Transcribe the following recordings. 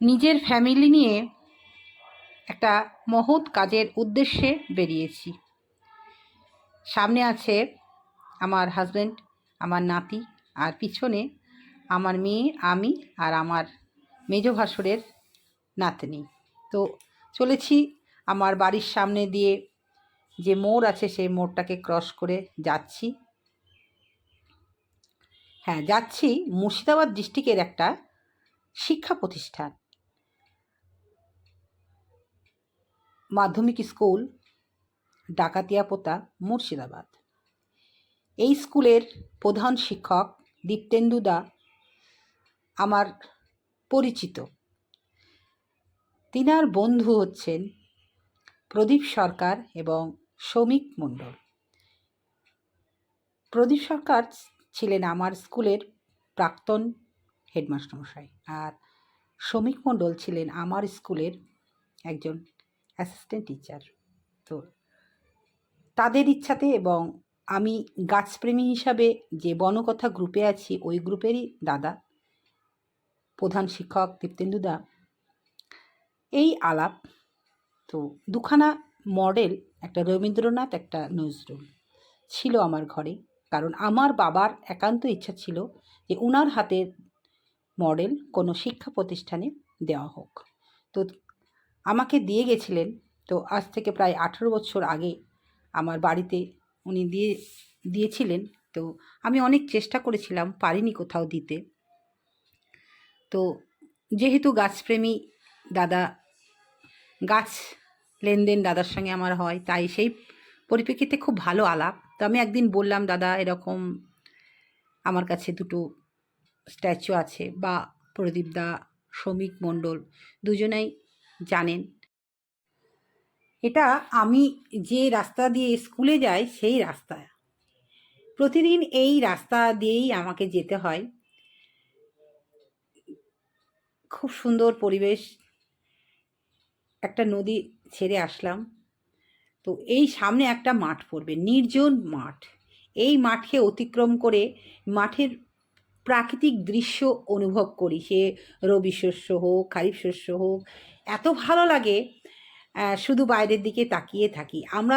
নিজের ফ্যামিলি নিয়ে একটা মহৎ কাজের উদ্দেশ্যে বেরিয়েছি। সামনে আছে আমার হাজব্যান্ড আমার নাতি, আর পিছনে আমার মেয়ে, আমি আর আমার মেজ ভাসুরের নাতনি। তো চলেছি আমার বাড়ির সামনে দিয়ে যে মোড় আছে, সেই মোড়টাকে ক্রস করে যাচ্ছি। হ্যাঁ যাচ্ছি মুর্শিদাবাদ ডিস্ট্রিক্টের একটা শিক্ষা প্রতিষ্ঠান। মাধ্যমিক স্কুল ডাকাতিয়াপোতা মুর্শিদাবাদ। এই স্কুলের প্রধান শিক্ষক দীপ্তেন্দু দা আমার পরিচিত। তিনার বন্ধু হচ্ছেন প্রদীপ সরকার এবং শ্রমিক মণ্ডল। প্রদীপ সরকার ছিলেন আমার স্কুলের প্রাক্তন হেডমাস্টারমশাই আর শ্রমিক মণ্ডল ছিলেন আমার স্কুলের একজন অ্যাসিস্ট্যান্ট টিচার তো তাদের ইচ্ছাতে এবং আমি গাছপ্রেমী হিসাবে যে বনকথা গ্রুপে আছি, ওই গ্রুপেরই দাদা, প্রধান শিক্ষক দীপ্তেন্দুদা এই আলাপ, তো দুখানা মডেল একটা রবীন্দ্রনাথ, একটা নজরুল ছিল আমার ঘরে। কারণ আমার বাবার একান্ত ইচ্ছা ছিল যে উনার হাতের মডেল কোনো শিক্ষা প্রতিষ্ঠানে দেওয়া হোক। তো আমাকে দিয়ে গেছিলেন। তো আজ থেকে প্রায় আঠেরো বছর আগে আমার বাড়িতে উনি দিয়ে, দিয়েছিলেন। তো আমি অনেক চেষ্টা করেছিলাম, পারিনি কোথাও দিতে। তো যেহেতু গাছপ্রেমী দাদা, গাছ লেনদেন দাদার সঙ্গে আমার হয়, তাই সেই পরিপ্রেক্ষিতে খুব ভালো আলাপ। তো আমি একদিন বললাম, দাদা, এরকম আমার কাছে দুটো স্ট্যাচু আছে, বা প্রদীপদা শ্রমিক মণ্ডল, দুজনেই জানেন। এটা আমি যে রাস্তা দিয়ে স্কুলে যাই, সেই রাস্তা। প্রতিদিন এই রাস্তা দিয়েই আমাকে যেতে হয়। খুব সুন্দর পরিবেশ। একটা নদী ছেড়ে আসলাম। তো এই সামনে একটা মাঠ পড়বে, নির্জন মাঠ। এই মাঠকে অতিক্রম করে মাঠের প্রাকৃতিক দৃশ্য অনুভব করি। সে রবি শস্য হোক, খারিফ শস্য হোক এত ভালো লাগে শুধু বাইরের দিকে তাকিয়ে থাকি। আমরা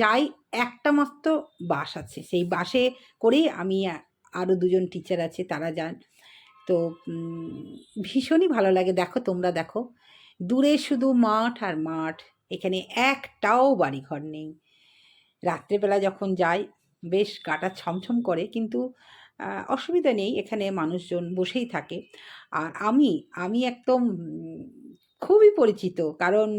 যাই একটা মাত্র বাস আছে, সেই বাসে করেই আমি আরও দুজন টিচার আছে, তারা যান। তো ভীষণই ভালো লাগে। দেখো, তোমরা দেখো, দূরে শুধু মাঠ আর মাঠ, এখানে একটাও বাড়িঘর নেই। রাত্রেবেলা যখন যাই, বেশ গাটা ছমছম করে, কিন্তু অসুবিধা নেই। এখানে মানুষজন বসেই থাকে। আর আমি আমি একদম খুবই পরিচিত। কারণ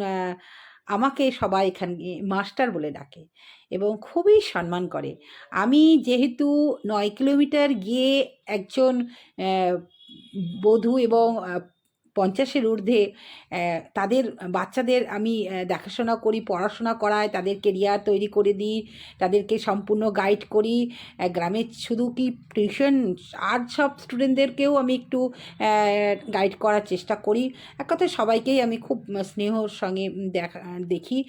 আমাকে সবাই এখানে মাস্টার বলে ডাকে এবং খুবই সম্মান করে। আমি যেহেতু নয় কিলোমিটার গিয়ে একজন বধূ এবং পঞ্চাশের ঊর্ধ্বে তাদের বাচ্চাদের আমি দেখাশোনা করি পড়াশোনা করাই তাদের কেরিয়ার তৈরি করে দিই তাদেরকে সম্পূর্ণ গাইড করি। আহ, গ্রামের শুধু কি টিউশন আর সব স্টুডেন্টদেরকেও আমি একটু গাইড করার চেষ্টা করি। এক কথায় সবাইকেই আমি খুব স্নেহর সঙ্গে দেখা দেখি।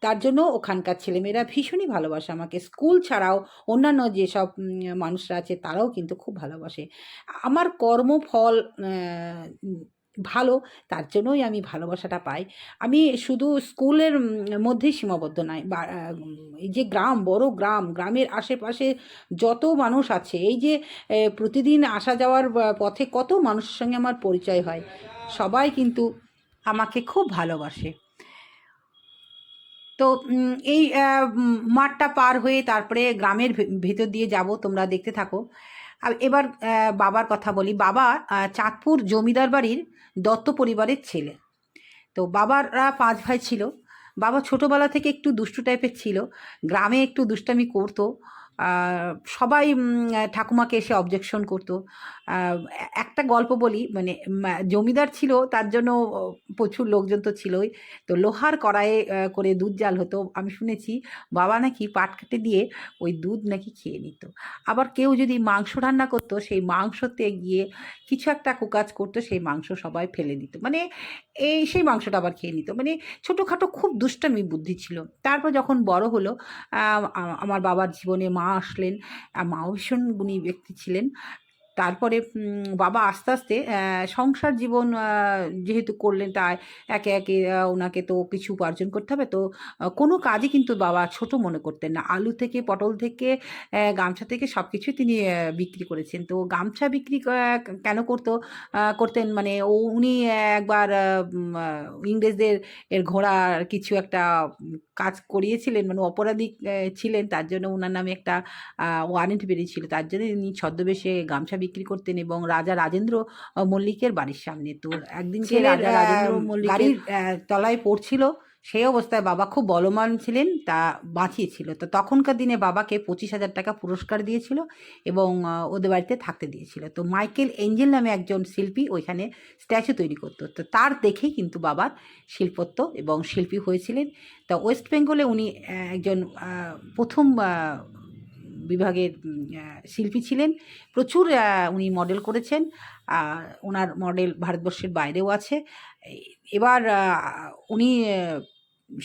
তার জন্য ওখানকার ছেলেমেয়েরা ভীষণই ভালোবাসে আমাকে। স্কুল ছাড়াও অন্যান্য যেসব মানুষরা আছে তারাও কিন্তু খুব ভালোবাসে। আমার কর্মফল ভালো তার জন্যই আমি ভালোবাসাটা পাই। আমি শুধু স্কুলের উম, মধ্যেই সীমাবদ্ধ এই যে গ্রাম বড় গ্রাম গ্রামের আশেপাশে যত মানুষ আছে এই যে প্রতিদিন আসা যাওয়ার পথে কত মানুষের সঙ্গে আমার পরিচয় হয় সবাই কিন্তু আমাকে খুব ভালোবাসে। তো এই মাঠটা পার হয়ে তারপরে গ্রামের ভেতর দিয়ে যাব তোমরা দেখতে থাকো। আর এবার বাবার কথা বলি। বাবা চাঁদপুর জমিদার বাড়ির দত্ত পরিবারের ছেলে। তো বাবারা পাঁচ ভাই ছিল। বাবা ছোটোবেলা থেকে একটু দুষ্টু টাইপের ছিল। গ্রামে একটু দুষ্টামি করতো। সবাই ঠাকুমাকে এসে অবজেকশন করতো। একটা গল্প বলি মানে জমিদার ছিল, তার জন্য প্রচুর লোকজন তো ছিলই। তো লোহার কড়াইয়ে করে দুধ জাল হতো। আমি শুনেছি, বাবা নাকি পাট কেটে দিয়ে ওই দুধ নাকি খেয়ে নিত। আবার কেউ যদি মাংস রান্না করতো, সেই মাংসতে গিয়ে কিছু একটা কুকাজ করতো, সেই মাংস সবাই ফেলে দিত। মানে এই, সেই মাংসটা আবার খেয়ে নিত। মানে ছোটোখাটো খুব দুষ্টামি বুদ্ধি ছিল। তারপর যখন বড় হলো আমার বাবার জীবনে মা আসলেন আর মাও ভীষণ গুণী ব্যক্তি ছিলেন। তারপরে বাবা আস্তে আস্তে সংসার জীবন যেহেতু করলেন তাই একে একে ওনাকে তো কিছু উপার্জন করতে হবে। তো কোনো কাজই কিন্তু বাবা ছোট মনে করতেন না। আলু থেকে, পটল থেকে গামছা থেকে সব কিছুই তিনি বিক্রি করেছেন। তো গামছা বিক্রি কেন করতো? করতেন মানে উনি একবার ইংরেজদের এর ঘোড়ার কিছু একটা কাজ করিয়েছিলেন মানে অপরাধী ছিলেন তার জন্য ওনার নামে একটা ওয়ারেন্ট বেরিয়েছিল। তার জন্য তিনি ছদ্মবেশে গামছা বিক্রি করতেন এবং রাজা রাজেন্দ্র মল্লিকের বাড়ির সামনে। তো একদিনকে ছেলের, রাজা রাজেন্দ্র আহ, তলায় পড়ছিল। সেই অবস্থায় বাবা খুব বলমান ছিলেন, তা বাঁচিয়েছিল। তো তখনকার দিনে বাবাকে পঁচিশ হাজার টাকা পুরস্কার দিয়েছিল এবং ওদের বাড়িতে থাকতে দিয়েছিল। তো মাইকেল এঞ্জেল নামে একজন শিল্পী ওইখানে স্ট্যাচু তৈরি করতো। তো তার দেখেই কিন্তু বাবার শিল্পত্ব এবং শিল্পী হয়েছিলেন। তা ওয়েস্ট বেঙ্গলে উনি একজন প্রথম বিভাগের শিল্পী ছিলেন। প্রচুর উনি মডেল করেছেন। ওনার মডেল ভারতবর্ষের বাইরেও আছে। এবার উনি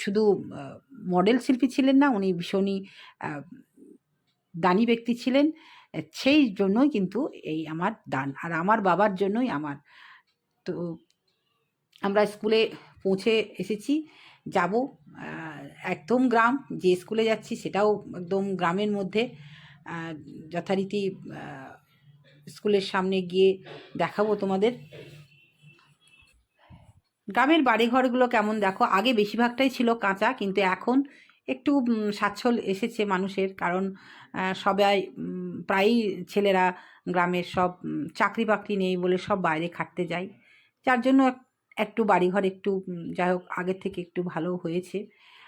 শুধু মডেল শিল্পী ছিলেন না, উনি ভীষণই দানি ব্যক্তি ছিলেন। সেই জন্যই কিন্তু এই আমার দান। আর আমার বাবার জন্যই আমার। তো আমরা স্কুলে পৌঁছে এসেছি, যাব একদম গ্রাম, যে স্কুলে যাচ্ছি সেটাও একদম গ্রামের মধ্যে যথারীতি স্কুলের সামনে গিয়ে দেখাবো তোমাদের। গ্রামের বাড়িঘরগুলো কেমন দেখো? আগে বেশিরভাগটাই ছিল কাঁচা কিন্তু এখন একটু উম, স্বাচ্ছল এসেছে মানুষের কারণ সবাই প্রায়ই ছেলেরা গ্রামের সব চাকরি বাকরি নেই বলে সব বাইরে খাটতে যায়। যার জন্য একটু বাড়িঘর একটু যাই হোক আগের থেকে একটু ভালো হয়েছে।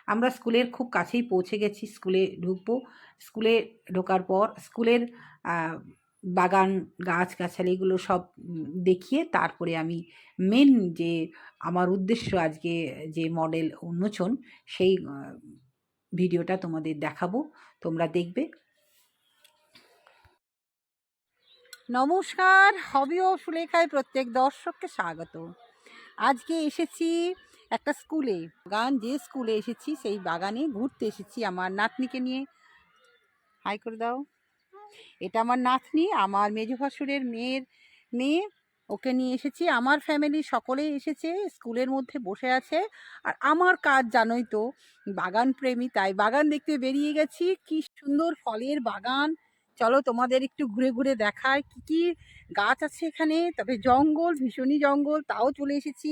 আমরা স্কুলের খুব কাছেই পৌঁছে গেছি স্কুলে ঢুকবো। স্কুলে ঢোকার পর স্কুলের বাগান গাছগাছালিগুলো সব দেখিয়ে তারপরে আমি মেন যে আমার উদ্দেশ্য আজকে যে মডেল উন্মোচন, সেই ভিডিওটা তোমাদের দেখাবো। তোমরা দেখবে। নমস্কার হবি ও সুলেখায় প্রত্যেক দর্শককে স্বাগত। আজকে এসেছি একটা স্কুলে বাগান, যে স্কুলে এসেছি, সেই বাগানে ঘুরতে এসেছি আমার নাতনিকে নিয়ে। হাই করে দাও। এটা আমার নাতনি, আমার মেজু ভাসুরের মেয়ের মেয়ে। ওকে নিয়ে এসেছি। আমার ফ্যামিলি সকলেই এসেছে, স্কুলের মধ্যে বসে আছে। আর আমার কাজ জানোই তো, বাগান প্রেমী। তাই বাগান দেখতে বেরিয়ে গেছি। কি সুন্দর ফলের বাগান। চলো তোমাদের একটু ঘুরে ঘুরে দেখায় কি কি গাছ আছে এখানে? তবে জঙ্গল, ভীষণই জঙ্গল, তাও চলে এসেছি।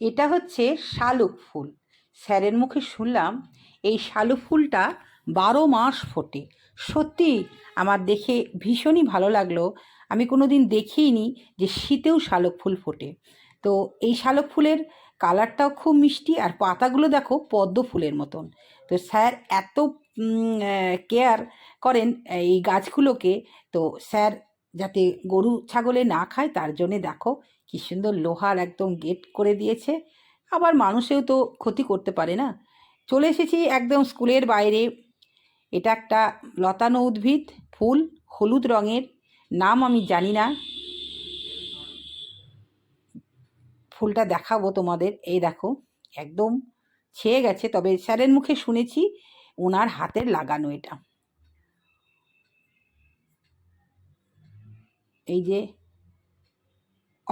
এটা হচ্ছে শালুক ফুল। স্যারের মুখে শুনলাম এই শালুক ফুলটা বারো মাস ফোটে। সত্যি আমার দেখে ভীষণই ভালো লাগল। আমি কোনো দিন দেখিনি যে শীতেও শালুক ফুল ফোটে। তো এই শালুক ফুলের কালারটাও খুব মিষ্টি আর পাতাগুলো দেখো পদ্ম ফুলের মতন। তো স্যার এত কেয়ার করেন এই গাছগুলোকে, তো স্যার যাতে গরু, ছাগলে না খায় তার জন্যে দেখো কি সুন্দর লোহার একদম গেট করে দিয়েছে। আবার মানুষেও তো ক্ষতি করতে পারে না। চলে এসেছি একদম স্কুলের বাইরে। এটা একটা লতানো উদ্ভিদ, ফুল, হলুদ রঙের। নাম আমি জানি না। ফুলটা দেখাবো তোমাদের। এই দেখো, একদম ছেয়ে গেছে। তবে স্যারের মুখে শুনেছি, ওনার হাতের লাগানো এটা। এই যে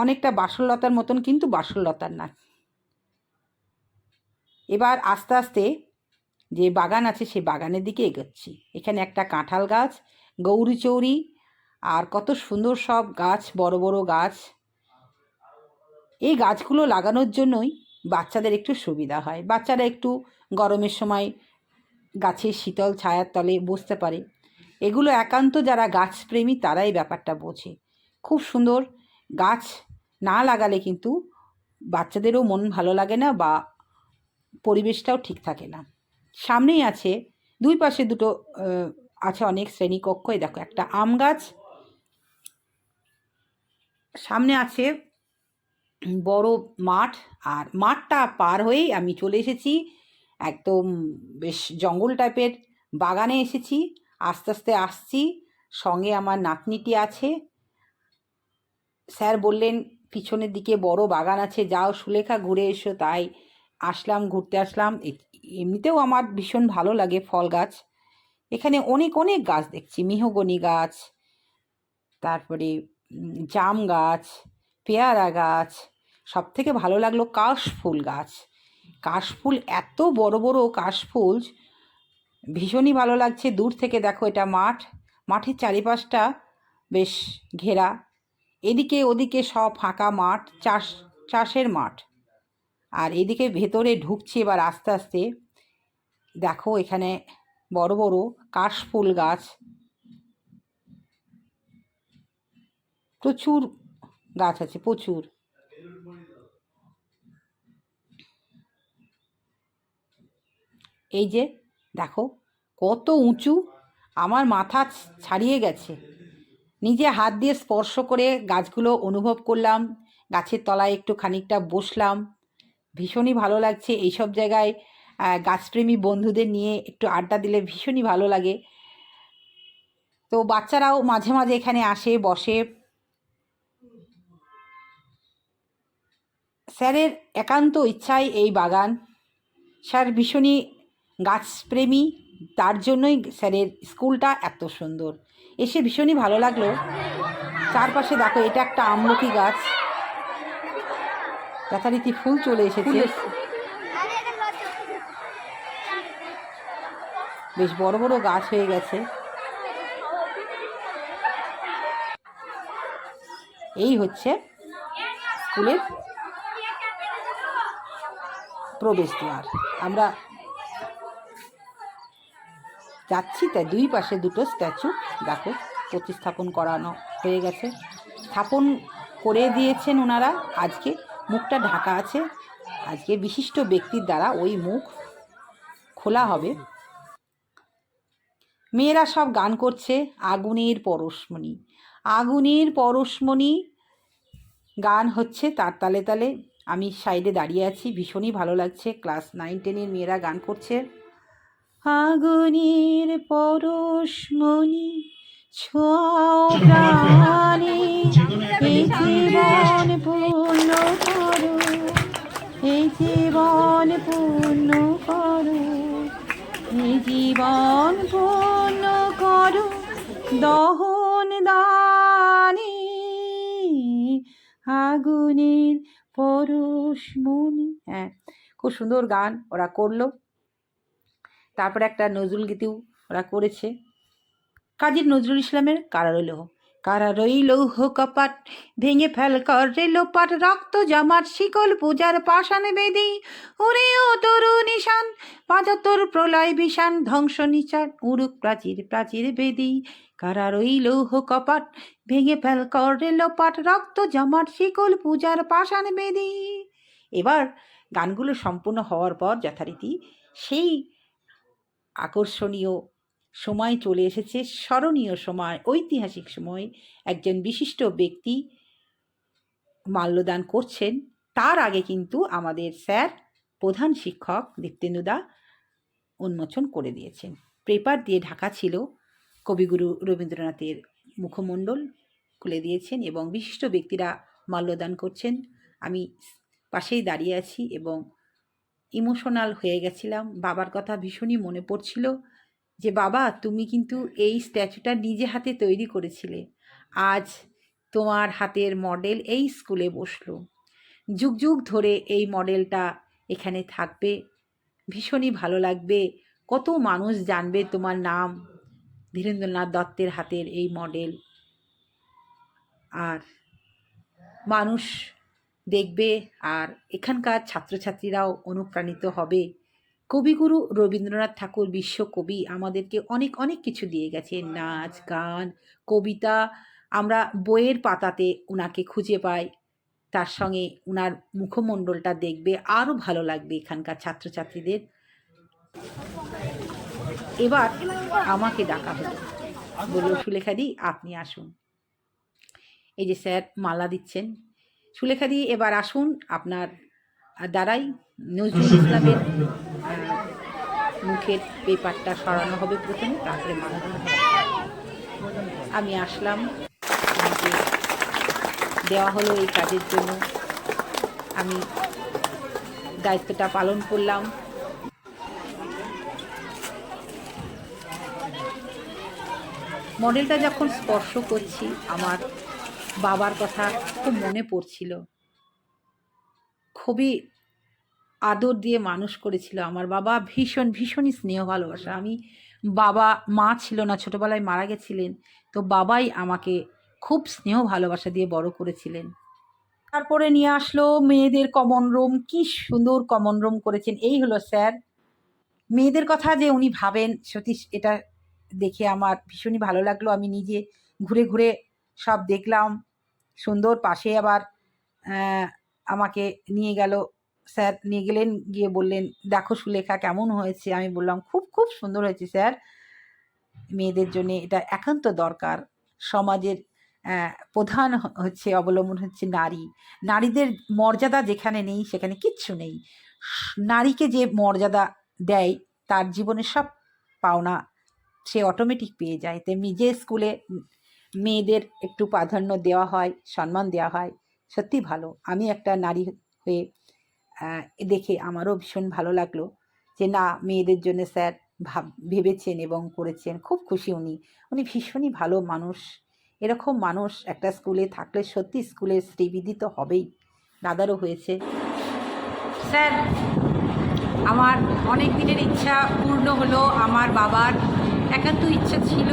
অনেকটা বাসরলতার মতন কিন্তু বাসরলতার না। এবার আস্তে আস্তে যে বাগান আছে সেই বাগানের দিকে এগোচ্ছি। এখানে একটা কাঁঠাল গাছ, গৌরী চৌরি, আর কত সুন্দর সব গাছ, বড় বড় গাছ। এই গাছগুলো লাগানোর জন্যই বাচ্চাদের একটু সুবিধা হয়। বাচ্চারা একটু গরমের সময় গাছের শীতল ছায়ার তলে বসতে পারে। এগুলো একান্ত যারা গাছপ্রেমী তারাই ব্যাপারটা বোঝে। খুব সুন্দর গাছ না লাগালে কিন্তু বাচ্চাদেরও মন ভালো লাগে না বা পরিবেশটাও ঠিক থাকে না। সামনেই আছে, দুই পাশে দুটো আছে অনেক শ্রেণীকক্ষ। এই দেখো, একটা আম গাছ, সামনে আছে বড় মাঠ, আর মাঠটা পার হয়েই আমি চলে এসেছি। একদম বেশ জঙ্গল টাইপের, বাগানে এসেছি, আস্তে আস্তে আসছি। সঙ্গে আমার নাতনিটি আছে। স্যার বললেন পিছনের দিকে বড় বাগান আছে, যাও সুলেখা ঘুরে এসো, তাই আসলাম, ঘুরতে আসলাম। এমনিতেও আমার ভীষণ ভালো লাগে ফল গাছ। এখানে অনেক অনেক গাছ দেখছি, মেহগনি গাছ, তারপরে জাম গাছ, পেয়ারা গাছ সব থেকে ভালো লাগল কাশফুল গাছ। কাশফুল এত বড় বড় কাশফুল, ভীষণই ভালো লাগছে। দূর থেকে দেখো এটা মাঠ, মাঠের চারিপাশটা বেশ ঘেরা। এদিকে ওদিকে সব ফাঁকা মাঠ, চাষ, চাষের মাঠ। আর এদিকে ভেতরে ঢুকছি এবার আস্তে আস্তে। দেখো এখানে বড় বড় কাশফুল গাছ। প্রচুর গাছ আছে, প্রচুর। এই যে দেখো, কত উঁচু। আমার মাথা ছাড়িয়ে গেছে। নিজে হাত দিয়ে স্পর্শ করে গাছগুলো অনুভব করলাম, গাছের তলায় একটু খানিকটা বসলাম। ভীষণই ভালো লাগছে এইসব জায়গায় গাছপ্রেমী বন্ধুদের নিয়ে একটু আড্ডা দিলে ভীষণই ভালো লাগে। তো বাচ্চারাও মাঝে মাঝে এখানে আসে, বসে। স্যারের একান্ত ইচ্ছাই এই বাগান। স্যার ভীষণই গাছপ্রেমী, তার জন্যই স্যারের স্কুলটা এত সুন্দর। এসে ভীষণই ভালো লাগল। চারপাশে দেখো এটা একটা আমলকি গাছ। যথারীতি ফুল চলে এসেছে। বেশ বড় বড় গাছ হয়ে গেছে। এই হচ্ছে স্কুলের প্রবেশ প্রবেশদ্বার আমরা যাচ্ছি, তাই দুই পাশে দুটো স্ট্যাচু। দেখো, প্রতিস্থাপন করানো হয়ে গেছে। স্থাপন করে দিয়েছেন ওনারা আজকে মুখটা ঢাকা আছে। আজকে বিশিষ্ট ব্যক্তির দ্বারা ওই মুখ খোলা হবে। মেয়েরা সব গান করছে, আগুনের পরশমণি। আগুনের পরশমণি গান হচ্ছে তার তালে তালে। আমি সাইডে দাঁড়িয়ে আছি, ভীষণই ভালো লাগছে। ক্লাস নাইন, টেনের মেয়েরা গান করছে। আগুনের পরশমণি ছোঁয়াও প্রাণে, এই জীবন পূর্ণ করো, এই জীবন পূর্ণ করো, এই জীবন পূর্ণ করো, দহন দানে, আগুনের পরশমণি হ্যাঁ খুব সুন্দর গান ওরা করল। তারপরে একটা নজরুল গীতিও ওরা করেছে। কাজী নজরুল ইসলামের কারা রইল? কারা রইল? কপাট ভেঙে ফেল কর রেল রক্ত জমাট, শিকল পূজার পাষাণ বেদি। ওরে ও তরু নিশান, পাঁচাত্তর প্রলয় বিষান, ধ্বংস নিচান উড়ুক প্রাচীর প্রাচীর বেদি। কারা রইল? হো কপাট ভেঙে ফেল কর রেল রক্ত জমাট, শিকল পূজার পাষাণ বেদি। এবার গানগুলো সম্পূর্ণ হওয়ার পর যথারীতি সেই আকর্ষণীয় সময় চলে এসেছে, স্মরণীয় সময়, ঐতিহাসিক সময়। একজন বিশিষ্ট ব্যক্তি মাল্যদান করছেন। তার আগে কিন্তু আমাদের স্যার, প্রধান শিক্ষক দীপ্তেন্দুদা উন্মোচন করে দিয়েছেন। পেপার দিয়ে ঢাকা ছিল, কবিগুরু রবীন্দ্রনাথের মুখমণ্ডল খুলে দিয়েছেন এবং বিশিষ্ট ব্যক্তিরা মাল্যদান করছেন। আমি পাশেই দাঁড়িয়ে আছি এবং ইমোশনাল হয়ে গেছিলাম। বাবার কথা ভীষণই মনে পড়ছিল যে, বাবা, তুমি কিন্তু এই স্ট্যাচুটা নিজে হাতে তৈরি করেছিলে। আজ তোমার হাতের মডেল এই স্কুলে বসল। যুগ যুগ ধরে এই মডেলটা এখানে থাকবে। ভীষণই ভালো লাগবে। কত মানুষ জানবে তোমার নাম ধীরেন্দ্রনাথ দত্তের হাতের এই মডেল। আর মানুষ দেখবে আর এখানকার ছাত্রছাত্রীরাও অনুপ্রাণিত হবে। কবিগুরু রবীন্দ্রনাথ ঠাকুর বিশ্বকবি আমাদেরকে অনেক অনেক কিছু দিয়ে গেছে নাচ, গান, কবিতা আমরা বইয়ের পাতাতে ওনাকে খুঁজে পাই। তার সঙ্গে ওনার মুখমণ্ডলটা দেখবে, আরও ভালো লাগবে এখানকার ছাত্রছাত্রীদের। এবার আমাকে ডাকা হলো। বলল, সুলেখাদি, আপনি আসুন। এই যে স্যার মালা দিচ্ছেন। সুলেখাদি এবার আসুন আপনার দ্বারাই নজরুল ইসলামের মুখের পেপারটা সরানো হবে প্রথমে, তারপরে আমি আসলাম। দেওয়া হলো এই কাজের জন্য। আমি দায়িত্বটা পালন করলাম। মডেলটা যখন স্পর্শ করছি, আমার বাবার কথা খুব মনে পড়ছিল। খুবই আদর দিয়ে মানুষ করেছিল আমার বাবা। ভীষণ ভীষণই স্নেহ, ভালোবাসা। আমি বাবা, মা ছিল না, ছোটোবেলায় মারা গেছিলেন। তো বাবাই আমাকে খুব স্নেহ, ভালোবাসা দিয়ে বড় করেছিলেন। তারপরে নিয়ে আসলো মেয়েদের কমন রুম কি সুন্দর কমন রুম করেছেন। এই হলো স্যার। মেয়েদের কথা যে উনি ভাবেন, সতীশ, এটা দেখে আমার ভীষণই ভালো লাগল। আমি নিজে ঘুরে ঘুরে সব দেখলাম। সুন্দর পাশে আবার আমাকে নিয়ে গেল। স্যার নিয়ে গেলেন, গিয়ে বললেন, দেখো সুলেখা, কেমন হয়েছে? আমি বললাম, খুব খুব সুন্দর হয়েছে স্যার। মেয়েদের জন্য এটা একান্ত দরকার। সমাজের প্রধান হচ্ছে, অবলম্বন হচ্ছে নারী। নারীদের মর্যাদা যেখানে নেই, সেখানে কিচ্ছু নেই। নারীকে যে মর্যাদা দেয়, তার জীবনে সব পাওনা সে অটোমেটিক পেয়ে যায়। তেমনি যে স্কুলে মেয়েদের একটু প্রাধান্য দেওয়া হয়, সম্মান দেওয়া হয়। সত্যি ভালো। আমি একটা নারী হয়ে দেখে আমারও ভীষণ ভালো লাগল যে, না, মেয়েদের জন্য স্যার ভাব, ভেবেছেন এবং করেছেন। খুব খুশি উনি। উনি ভীষণই ভালো মানুষ। এরকম মানুষ একটা স্কুলে থাকলে সত্যি স্কুলের শ্রীবিধি তো হবেই দাদারও হয়েছে। স্যার, আমার অনেক দিনের ইচ্ছা পূর্ণ হলো। আমার বাবার একান্ত ইচ্ছা ছিল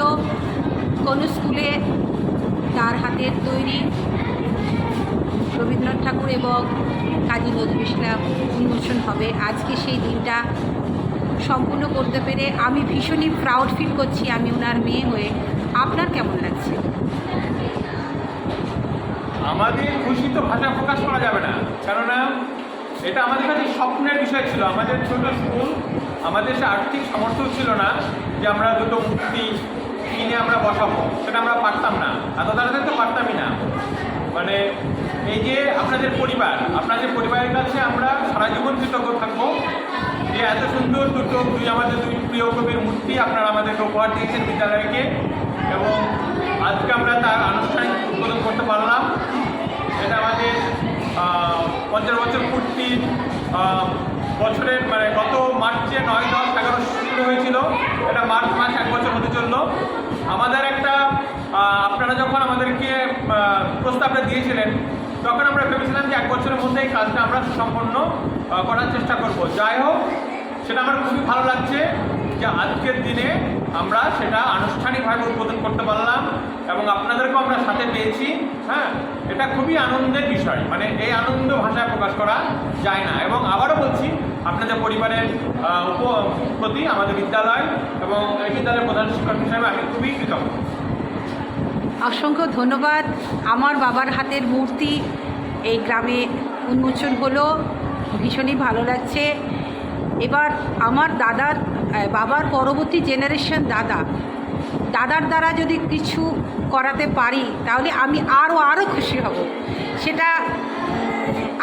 কোনো স্কুলে তার হাতের তৈরি রবীন্দ্রনাথ ঠাকুর এবং কাজী নজরুল ইসলাম উন্মোচন হবে। আজকে সেই দিনটা সম্পূর্ণ করতে পেরে আমি ভীষণই প্রাউড ফিল করছি আমি ওনার মেয়ে হয়ে। আপনার কেমন লাগছে? আমাদের খুশি তো ভাষা প্রকাশ করা যাবে না। কেননা এটা আমাদের কাছে স্বপ্নের বিষয় ছিল। আমাদের ছোট স্কুল, আমাদের সে আর্থিক সামর্থ্য ছিল না যে আমরা দুটো মূর্তি কিনে আমরা বসাবো, সেটা আমরা পারতাম না। এত তাড়াতাড়ি তো পারতামই না। মানে এই যে আপনাদের পরিবার, আপনাদের পরিবারের কাছে আমরা সারা জীবন কৃতজ্ঞ থাকব যে এত সুন্দর দুটো, দুই আমাদের দুই প্রিয় কবির মূর্তি আপনারা আমাদেরকে উপহার দিয়েছেন বিদ্যালয়কে এবং আজকে আমরা তার আনুষ্ঠানিক উদ্বোধন করতে পারলাম। এটা আমাদের পঞ্চাশ বছর পূর্তি বছরের মানে গত মার্চে নয় দশ এগারো শুরু হয়েছিল। এটা মার্চ মাস এক বছর হতে চলল। আমাদের একটা আপনারা যখন আমাদেরকে প্রস্তাবটা দিয়েছিলেন, তখন আমরা ভেবেছিলাম যে এক বছরের মধ্যে এই কাজটা আমরা সম্পন্ন করার চেষ্টা করব। যাই হোক, সেটা আমার খুবই ভালো লাগছে যে আজকের দিনে আমরা সেটা আনুষ্ঠানিকভাবে উদ্বোধন করতে পারলাম এবং আপনাদেরকেও আমরা সাথে পেয়েছি হ্যাঁ? এটা খুবই আনন্দের বিষয় মানে এই আনন্দ ভাষায় প্রকাশ করা যায় না। এবং আবারও বলছি আপনাদের পরিবারের প্রতি আমাদের বিদ্যালয় এবং বিদ্যালয়ের প্রধান শিক্ষক হিসাবে আমি খুবই কৃতজ্ঞ। অসংখ্য ধন্যবাদ। আমার বাবার হাতের মূর্তি এই গ্রামে উন্মোচন হলো। ভীষণই ভালো লাগছে। এবার আমার দাদার বাবার পরবর্তী জেনারেশন দাদা। দাদার দ্বারা যদি কিছু করাতে পারি, তাহলে আমি আরও আরও খুশি হব। সেটা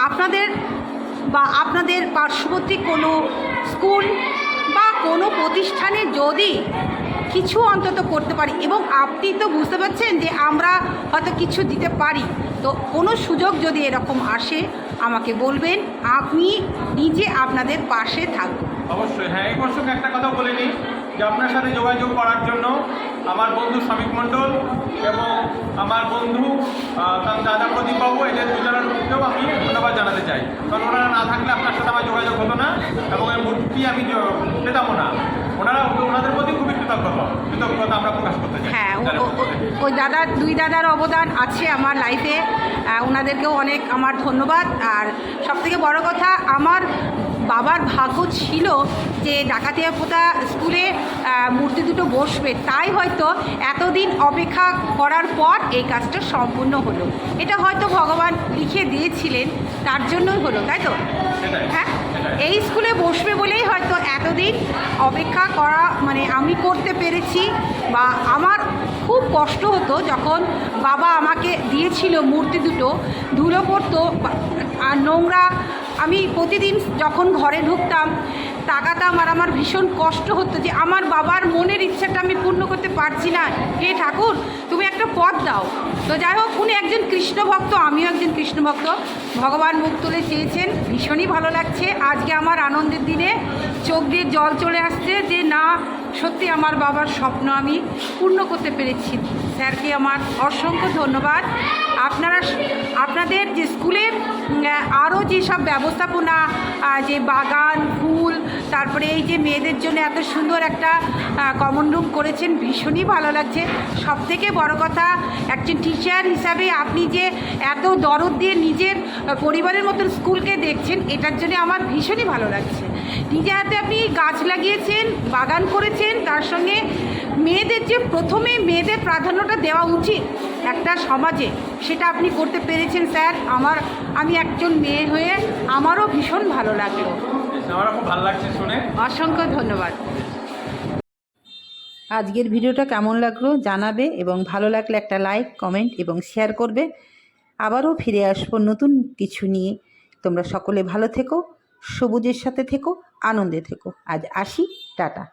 আপনাদের বা আপনাদের পার্শ্ববর্তী কোনো স্কুল বা কোনো প্রতিষ্ঠানে যদি কিছু অন্তত করতে পারি, এবং আপনি তো বুঝতে পারছেন যে আমরা হয়তো কিছু দিতে পারি, তো কোনো সুযোগ যদি এরকম আসে, আমাকে বলবেন আমি নিজে আপনাদের পাশে থাকব অবশ্যই হ্যাঁ এই প্রসঙ্গে একটা কথা বলে নিই, যে আপনার সাথে যোগাযোগ করার জন্য আমার বন্ধু শ্রমিক মণ্ডল এবং আমার বন্ধু তার দাদা প্রদীপবাবু এদের দুজনের মধ্যেও আমি ধন্যবাদ জানাতে চাই। কারণ ওনারা না থাকলে আপনার সাথে আমার যোগাযোগ হতো না এবং এই মূর্তি আমি পেতামও না। ওনারা ওনাদের প্রতি খুবই কৃতজ্ঞতা কৃতজ্ঞতা আমরা প্রকাশ করতে চাই। হ্যাঁ ওই দাদার দুই দাদার অবদান আছে আমার লাইফে ওনাদেরকেও অনেক আমার ধন্যবাদ। আর সবথেকে বড় কথা আমার বাবার ভাগ্য ছিল যে ডাকাতিয়া পোতা স্কুলে মূর্তি দুটো বসবে। তাই হয়তো এতদিন অপেক্ষা করার পর এই কাজটা সম্পূর্ণ হলো। এটা হয়তো ভগবান লিখে দিয়েছিলেন তার জন্যই হলো তাই তো? হ্যাঁ? এই স্কুলে বসবে বলেই হয়তো এতদিন অপেক্ষা করা মানে আমি করতে পেরেছি বা আমার খুব কষ্ট হতো যখন বাবা আমাকে দিয়েছিল মূর্তি দুটো ধুলো পড়তো আর নোংরা আমি প্রতিদিন যখন ঘরে ঢুকতাম, তাকাতাম আর আমার ভীষণ কষ্ট হতো যে আমার বাবার মনের ইচ্ছাটা আমি পূর্ণ করতে পারছি না। হে ঠাকুর, তুমি একটা পথ দাও। তো যাই হোক, উনি একজন কৃষ্ণ ভক্ত, আমিও একজন কৃষ্ণ ভক্ত। ভগবান মুখ তুলে চেয়েছেন, ভীষণই ভালো লাগছে। আজকে আমার আনন্দের দিনে চোখ দিয়ে জল চলে আসছে যে না, সত্যি আমার বাবার স্বপ্ন আমি পূর্ণ করতে পেরেছি। স্যারকে আমার অসংখ্য ধন্যবাদ। আপনারা আপনাদের যে স্কুলের আরও যেসব ব্যবস্থাপনা যে বাগান, ফুল, তারপরে এই যে মেয়েদের জন্য এত সুন্দর একটা কমন রুম করেছেন, ভীষণই ভালো লাগছে। সব থেকে বড় কথা, একজন টিচার হিসাবে আপনি যে এত দরদ দিয়ে নিজের পরিবারের মতন স্কুলকে দেখছেন, এটার জন্য আমার ভীষণই ভালো লাগছে। নিজে হাতে আপনি গাছ লাগিয়েছেন, বাগান করেছেন, তার সঙ্গে মেয়েদের যে প্রথমে মেয়েদের প্রাধান্যটা দেওয়া উচিত একটা সমাজে সেটা আপনি করতে পেরেছেন স্যার। আমার আমি একজন মেয়ে হয়ে আমারও ভীষণ ভালো লাগল। আমারও খুব ভালো লাগছে শুনে। অসংখ্য ধন্যবাদ। আজকের ভিডিওটা কেমন লাগল জানাবে এবং ভালো লাগলে একটা লাইক কমেন্ট এবং শেয়ার করবে। আবারও ফিরে আসব নতুন কিছু নিয়ে। তোমরা সকলে ভালো থেকো সবুজের সাথে থেকো আনন্দে থেকো। আজ আসি টাটা।